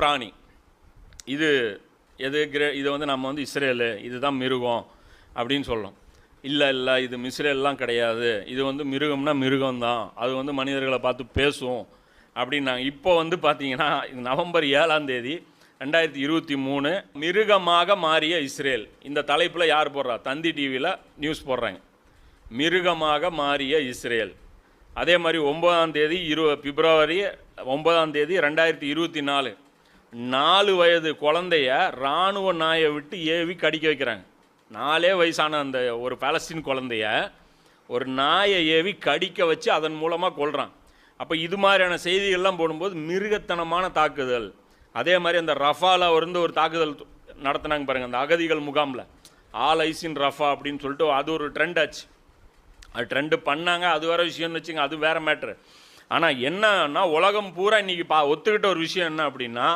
பிராணி. இது எது கிரே இதை வந்து நம்ம வந்து இஸ்ரேலு இதுதான் மிருகம் அப்படின்னு சொல்லணும் இல்லை இல்லை இது மிஸ்ரேல்லாம் கிடையாது. இது வந்து மிருகம்னா மிருகம்தான். அது வந்து மனிதர்களை பார்த்து பேசும் அப்படின்னாங்க இப்போ வந்து பார்த்தீங்கன்னா நவம்பர் ஏழாம் தேதி ரெண்டாயிரத்தி இருபத்தி மூணு மிருகமாக மாறிய இஸ்ரேல். இந்த தலைப்பில் யார் போடுறா? தந்தி டிவியில் நியூஸ் போடுறாங்க. மிருகமாக மாறிய இஸ்ரேல். அதே மாதிரி ஒன்பதாம் தேதி இரு பிப்ரவரி ஒன்பதாம் தேதி ரெண்டாயிரத்தி இருபத்தி நாலு. நாலு வயது குழந்தைய இராணுவ நாயை விட்டு ஏவி கடிக்க வைக்கிறாங்க. நாலே வயசான அந்த ஒரு பாலஸ்தீன் குழந்தைய ஒரு நாயை ஏவி கடிக்க வச்சு அதன் மூலமாக கொள்கிறான் அப்போ இது மாதிரியான செய்திகள்லாம் போடும்போது மிருகத்தனமான தாக்குதல். அதே மாதிரி அந்த ரஃபால இருந்து ஒரு தாக்குதல் நடத்தினாங்க பாருங்கள் அந்த அகதிகள் முகாமில். ஆல் ஐசின் ரஃபா அப்படின்னு சொல்லிட்டு அது ஒரு ட்ரெண்ட் ஆச்சு. அது ட்ரெண்டு பண்ணாங்க அது வேறு விஷயம்னு வச்சுங்க அது வேற மேட்ரு ஆனால் என்னன்னா உலகம் பூரா இன்னைக்கு பா ஒத்துக்கிட்ட ஒரு விஷயம் என்ன அப்படின்னா